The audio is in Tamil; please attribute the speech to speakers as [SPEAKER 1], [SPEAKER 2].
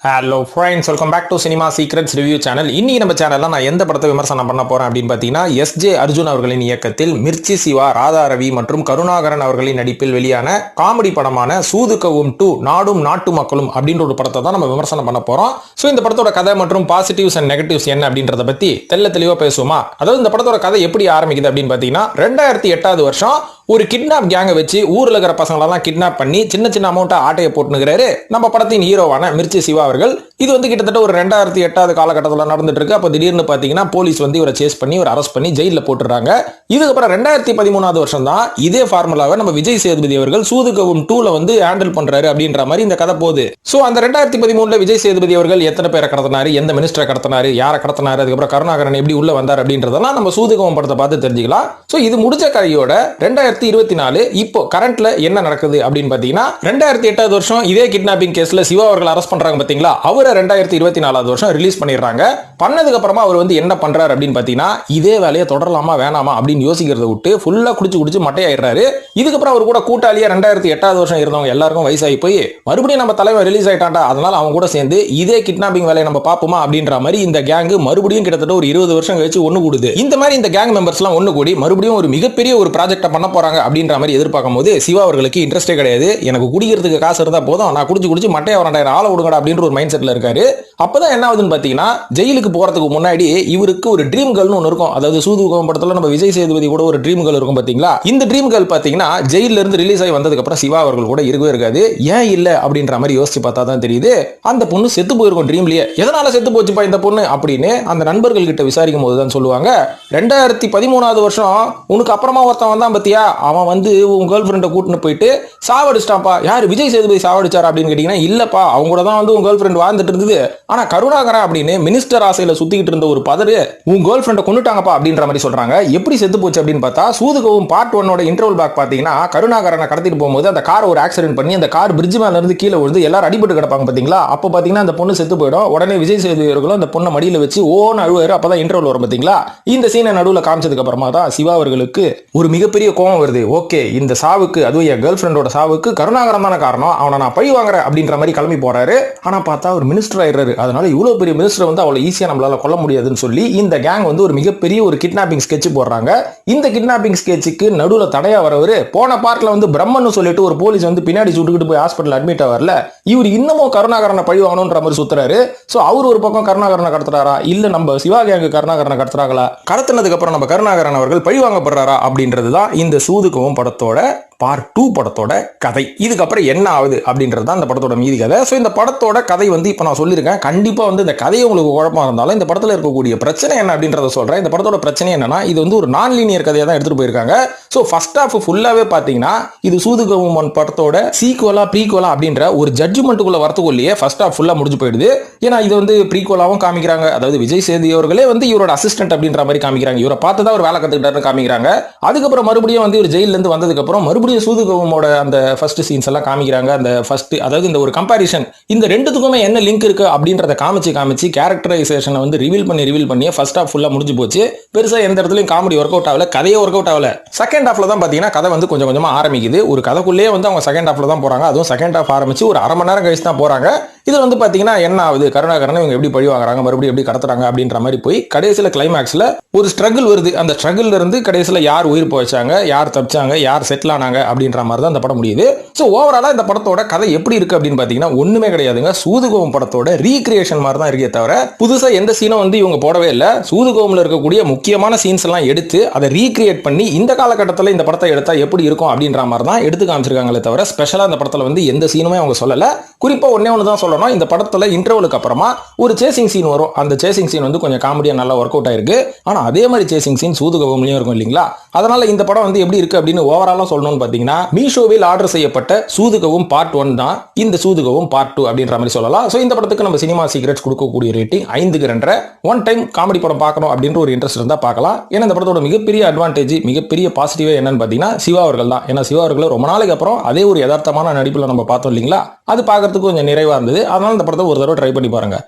[SPEAKER 1] Hello friends welcome back to cinema secrets review channel இன்னைக்கு நம்ம சேனலில் நான் எந்த படத்தை விமர்சனம் பண்ண போகிறேன் அப்படின்னு பார்த்தீங்கன்னா எஸ் ஜே அர்ஜுன் அவர்களின் இயக்கத்தில் மிர்ச்சி சிவா ராதா ரவி மற்றும் கருணாகரன் அவர்களின் நடிப்பில் வெளியான காமெடி படமான சூதுக்கவும் டூ நாடும் நாட்டு மக்களும் அப்படின்ற ஒரு படத்தை தான் நம்ம விமர்சனம் பண்ண போகிறோம் ஸோ இந்த படத்தோட கதை மற்றும் பாசிட்டிவ்ஸ் அண்ட் நெகட்டிவ்ஸ் என்ன அப்படின்றத பற்றி தெல்ல தெளிவாக பேசுவோமா? அதாவது இந்த படத்தோட கதை எப்படி ஆரம்பிக்குது அப்படின்னு பார்த்தீங்கன்னா ரெண்டாயிரத்தி எட்டாவது வருஷம் ஒரு கிட்னாப் கேங்கை வச்சு ஊரில் இருக்கிற பசங்களெல்லாம் கிட்னாப் பண்ணி சின்ன சின்ன அமௌண்ட்டாக ஆட்டையை போட்டுனுக்கிறாரு நம்ம படத்தின் ஹீரோவான மிர்ச்சி சிவா அவர்கள். இது வந்து கிட்டத்தட்ட ஒரு ரெண்டாயிரத்தி எட்டாவது காலகட்டத்தில் நடந்துட்டு இருக்கு அப்போ திடீர்னு பார்த்தீங்கன்னா போலீஸ் வந்து இவரை சேஸ் பண்ணி ஒரு அரெஸ்ட் பண்ணி ஜெயிலில் போட்டுறாங்க இதுக்கப்புறம் ரெண்டாயிரத்தி பதிமூணாவது வருஷம் தான் இதே ஃபார்முலாவை நம்ம விஜய் சேதுபதி அவர்கள் சூதுகவும் டூல வந்து ஹேண்டில் பண்றாரு அப்படின்ற மாதிரி இந்த கதை போகுது. ஸோ அந்த ரெண்டாயிரத்தி பதிமூணுல விஜய் சேதுபதி அவர்கள் எத்தனை பேரை கடத்தினாரு எந்த மினிஸ்டரை கடத்தினாரு யாரை கடத்தினாரு அதுக்கப்புறம் கருணாகரன் எப்படி உள்ள வந்தார் அப்படின்றதெல்லாம் நம்ம சூதுகவும் படத்தை பார்த்து தெரிஞ்சுக்கலாம். ஸோ இது முடிஞ்ச கதையோட ரெண்டாயிரத்தி இருபத்தி நாலு இப்போ கரண்ட்ல என்ன நடக்குது அப்படின்னு பார்த்தீங்கன்னா ரெண்டாயிரத்தி எட்டாவது வருஷம் இதே கிட்னாப்பிங் கேஸ்ல சிவா அவர்கள் அரெஸ்ட் பண்றாங்க பார்த்தீங்களா அவர் ரெண்டாயிரத்தி இருபத்தி நாலாவது வருஷம் ரிலீஸ் பண்ணிடுறாங்க. பண்ணதுக்கு அப்புறமா அவர் வந்து என்ன பண்றாரு அப்படின்னு பார்த்தீங்கன்னா இதே வேலையை தொடரலாமா வேணாமா அப்படின்னு யோசிக்கிறத விட்டு ஃபுல்லா குடிச்சு குடிச்சு மட்டையாயிடுறாரு. இதுக்கப்புறம் அவர் கூட கூட்டாளியா ரெண்டாயிரத்தி எட்டாவது வருஷம் இருந்தவங்க எல்லாருக்கும் வயசாகி போய் மறுபடியும் நம்ம தலைவர் ரிலீஸ் ஆயிட்டாண்டா அதனால அவங்க கூட சேர்ந்து இதே கிட்னாப்பிங் வேலையை நம்ம பார்ப்போமா அப்படின்ற மாதிரி இந்த கேங் மறுபடியும் கிட்டத்தட்ட ஒரு இருபது வருஷம் கழிச்சு ஒண்ணு கூடுது. இந்த மாதிரி இந்த கேங் மெம்பர்ஸ்லாம் ஒண்ணு கூடி மறுபடியும் ஒரு மிகப்பெரிய ஒரு ப்ராஜெக்ட்டை பண்ண போறாங்க அப்படின்ற மாதிரி எதிர்பார்க்கும் போது சிவா அவர்களுக்கு இன்ட்ரெஸ்டே கிடையாது. எனக்கு குடிக்கிறதுக்கு காசு இருந்தா போதும் நான் குடிச்சு குடிச்சு மட்டையை வரண்டாயிரம் ஆள விடுங்கடா அப்படின்ற ஒரு மைண்ட் செட்ல இருக்காரு. அப்பதான் என்ன ஆகுதுன்னு பாத்தீங்கன்னா ஜெயிலுக்கு போறதுக்கு முன்னாடி இவருக்கு ஒரு ட்ரீம் கேர்ள்னு ஒன்று இருக்கும். அதாவது சூதுகம் படத்துல நம்ம விஜய் சேதுபதி கூட ஒரு ட்ரீம் கேர்ள் இருக்கும் பாத்தீங்களா? இந்த ட்ரீம் கேர்ள் பாத்தீங்கன்னா ஜெயில இருந்து ரிலீஸ் ஆகி வந்ததுக்கு அப்புறம் சிவா அவர்கள் கூட இருக்கவே இருக்காது. ஏன் இல்ல அப்படின்ற மாதிரி யோசிச்சு பார்த்தா தான் தெரியுது. அந்த பொண்ணு செத்து போயிருக்கும் ட்ரீம்லயே எதனால செத்து போச்சுப்பா இந்த பொண்ணு? அப்படின்னு அந்த நண்பர்கள் கிட்ட விசாரிக்கும் போது தான் சொல்லுவாங்க. ரெண்டாயிரத்தி பதிமூணாவது வருஷம் உனக்கு அப்புறமா ஒருத்தன் வந்தான் பத்தியா? அவன் வந்து உன் கேர்ள் ஃப்ரெண்டை கூட்டின்னு போயிட்டு சாவடிச்சிட்டான்ப்பா. யார்? விஜய் சேதுபதி சாவடிச்சார் அப்படின்னு கேட்டீங்கன்னா இல்லப்பா. அவங்க கூட தான் வந்து உன் கேர்ள் ஃப்ரெண்ட் வாழ்ந்துட்டு இருந்தது ஆனா கருணாகரன் அப்படின்னு மினிஸ்டர் ஆசையில சுத்திக்கிட்டு இருந்த ஒரு பதரு உன் கேர்ள் ஃப்ரெண்டை கொண்டுட்டாங்கப்பா அப்படின்ற மாதிரி சொல்றாங்க. எப்படி செத்து போச்சு அப்படின்னு பார்த்தா சூதுகவும் பார்ட் ஒன்னோட இன்டர்வல் பேக் பாத்தீங்கன்னா கருணாகரனை கடத்திட்டு போகும்போது அந்த கார் ஒரு ஆக்சிடென்ட் பண்ணி அந்த கார் பிரிட்ஜ் மேல இருந்து கீழே விழுந்து எல்லாரும் அடிபட்டு கிடப்பாங்க பாத்தீங்களா அப்போ பாத்தீங்கன்னா அந்த பொண்ணு செத்து போயிடும். உடனே விஜய் சேதுவர்களும் அந்த பொண்ணை மடியில வச்சு ஓன்னு அழுவாரு. அப்பதான் இன்டர்வல் வரும் பாத்தீங்களா இந்த சீனை நடுவில் காமிச்சதுக்கு அப்புறமா தான் சிவா அவர்களுக்கு ஒரு மிகப்பெரிய கோபம் வருது. ஓகே இந்த சாவுக்கு அதுவும் என் கேர்ள் ஃப்ரெண்டோட சாவுக்கு கருணாகரம் தானே காரணம். அவனை நான் பழி வாங்குறேன் அப்படின்ற மாதிரி கிளம்பி போறாரு. ஆனா பார்த்தா ஒரு மினிஸ்டர் ஆயிடுறாரு. அதனால இவ்வளோ பெரிய மினிஸ்டர் வந்து அவ்வளோ ஈஸியாக நம்மளால கொல்ல முடியாதுன்னு சொல்லி இந்த கேங் வந்து ஒரு மிகப்பெரிய ஒரு கிட்னாப்பிங் ஸ்கெட்ச் போடுறாங்க. இந்த கிட்னாப்பிங் ஸ்கெட்சுக்கு நடுவில் தடையா வரவர் போன பார்ட்ல வந்து பிரம்மன் சொல்லிட்டு ஒரு போலீஸ் வந்து பின்னாடி சுட்டுக்கிட்டு போய் ஹாஸ்பிட்டல் அட்மிட் ஆகல இவர் இன்னமும் கருணாகரனை பழி வாங்கணுன்ற மாதிரி சுத்துறாரு. ஸோ அவர் ஒரு பக்கம் கருணாகரனை கடத்துறாரா? இல்ல நம்ம சிவா கேங்கு கருணாகரனை கடத்துறாங்களா? கடத்தினதுக்கு அப்புறம் நம்ம கருணாகரன் அவர்கள் பழி வாங்கப்படுறாரா? அப்படின்றது தான் இந்த சூதுகவும் படத்தோட பார்ட் டூ படத்தோட கதை. இதுக்கப்புறம் என்ன ஆகுது அப்படின்றது தான் இந்த படத்தோட மீதி கதை. ஸோ இந்த படத்தோட கதை வந்து இப்போ நான் சொல்லியிருக்கேன். கண்டிப்பாக வந்து இந்த கதை உங்களுக்கு குழப்பமா இருந்தாலும் இந்த படத்தில் இருக்கக்கூடிய பிரச்சனை என்ன அப்படின்றத சொல்கிறேன் இந்த படத்தோட பிரச்சனை என்னன்னா இது வந்து ஒரு நான் லீனியர் கதையை தான் எடுத்துகிட்டு போயிருக்காங்க. ஸோ ஃபர்ஸ்ட் ஆஃப் ஃபுல்லாகவே பார்த்தீங்கன்னா இது சூது கவுமன் படத்தோட சீக்குவலா ப்ரீக்குவலா அப்படின்ற ஒரு ஜட்ஜ்மெண்ட்டுக்குள்ளே வரத்துக்குள்ளேயே ஃபர்ஸ்ட் ஆஃப் ஃபுல்லாக முடிஞ்சு போயிடுது. ஏன்னா இது வந்து ப்ரீக்குவலாகவும் காமிக்கிறாங்க. அதாவது விஜய் சேதி அவர்களே வந்து இவரோட அசிஸ்டன்ட் அப்படின்ற மாதிரி காமிக்கிறாங்க. இவரை பார்த்து தான் ஒரு வேலை கற்றுக்கிட்டாருன்னு காமிக்கிறாங்க. அதுக்கப்புறம் மறுபடியும் வந்து இவர் ஜெயிலேருந்து வந்ததுக்கப்புறம் மறுபடியும் மறுபடியும் சூதுகவுமோட அந்த ஃபர்ஸ்ட் சீன்ஸ் எல்லாம் காமிக்கிறாங்க. அந்த ஃபர்ஸ்ட் அதாவது இந்த ஒரு கம்பாரிசன் இந்த ரெண்டுத்துக்குமே என்ன லிங்க் இருக்கு அப்படின்றத காமிச்சு காமிச்சு கேரக்டரைசேஷனை வந்து ரிவீல் பண்ணி ரிவீல் பண்ணி ஃபர்ஸ்ட் ஹாஃப் ஃபுல்லாக முடிஞ்சு போச்சு. பெருசாக எந்த இடத்துலையும் காமெடி ஒர்க் அவுட் ஆகல கதையே ஒர்க் அவுட் ஆகல. செகண்ட் ஹாஃப்ல தான் பார்த்தீங்கன்னா கதை வந்து கொஞ்சம் கொஞ்சமாக ஆரம்பிக்குது. ஒரு கதைக்குள்ளேயே வந்து அவங்க செகண்ட் ஹாஃப்ல தான் போகிறாங்க அதுவும் செகண்ட் ஹாஃப் ஆரம்பிச்சு ஒரு அரை மணி நேரம் கழிச்சு தான் போகிறாங்க இது வந்து பார்த்தீங்கன்னா என்ன ஆகுது? கருணாகரன் இவங்க எப்படி பழி வாங்குறாங்க? மறுபடியும் எப்படி கடத்துறாங்க? அப்படின்ற மாதிரி போய் கடைசியில் கிளைமேக்ஸில் ஒரு ஸ்ட்ரகிள் வருது. அந்த ஸ்ட்ரகிள் இருந்து கடைசியில் யார் உயிர் போச்சாங்க? யார் தப்பிச்சாங்க? யார் செட்டில் ஆனாங்க? அப்படின்ற மாதிரி தான் இந்த படம் முடியுது. ஸோ ஓவராலாக இந்த படத்தோட கதை எப்படி இருக்கு அப்படின்னு பார்த்தீங்கன்னா ஒன்றுமே கிடையாதுங்க. சூதுகோவம் படத்தோட ரீக்ரியேஷன் மாதிரி தான் இருக்கே தவிர புதுசாக எந்த சீனும் வந்து இவங்க போடவே இல்லை. சூதுகோவமில் இருக்கக்கூடிய முக்கியமான சீன்ஸ் எல்லாம் எடுத்து அதை ரீக்ரியேட் பண்ணி இந்த காலகட்டத்தில் இந்த படத்தை எடுத்தால் எப்படி இருக்கும் அப்படின்ற மாதிரி தான் எடுத்து காமிச்சிருக்காங்களே தவிர ஸ்பெஷலாக இந்த படத்தில் வந்து எந்த சீனுமே அவங்க சொல்லலை. குறிப்பாக ஒன்னே ஒன்று தான் அப்புறமா இந்த படத்தில் இன்டர்வலுக்கு அப்புறமா ஒரு சேசிங் சீன் வரும். அந்த சேசிங் சீன் வந்து கொஞ்சம் காமெடியாக நல்லா ஒர்க் அவுட் ஆயிருக்கு. ஆனால் அதே மாதிரி சேசிங் சீன் சூதுகவம்லையும் இருக்கும் இல்லைங்களா? அதனால இந்த படம் வந்து எப்படி இருக்கு அப்படின்னு ஓவராலாக சொல்லணும்னு பார்த்தீங்கன்னா மீஷோவில் ஆர்டர் செய்யப்பட்ட சூதுகவும் பார்ட் ஒன் தான் இந்த சூதுகவும் பார்ட் டூ அப்படின்ற மாதிரி சொல்லலாம். ஸோ இந்த படத்துக்கு நம்ம சினிமா சீக்ரெட்ஸ் கொடுக்கக்கூடிய ரேட்டிங் ஐந்துக்கு ரெண்டரை. ஒன் டைம் காமெடி படம் பார்க்கணும் அப்படின்ற ஒரு இன்ட்ரெஸ்ட் இருந்தால் பார்க்கலாம். ஏன்னா இந்த படத்தோட மிகப்பெரிய அட்வான்டேஜ் மிகப்பெரிய பாசிட்டிவ் என்னன்னு பார்த்தீங்கன்னா சிவா அவர்கள் தான். ஏன்னா சிவா அவர்கள் ரொம்ப நாளைக்கு அப்புறம் அதே ஒரு யதார்த்தமான நடிப்பில் நம்ம பார்த்தோம் இல்லைங்களா? அது பார்க்கறதுக்கு கொஞ்சம் நிறைவாக இருந்தது. அதனால் இந்த படத்தை ஒரு தடவை ட்ரை பண்ணி பாருங்க.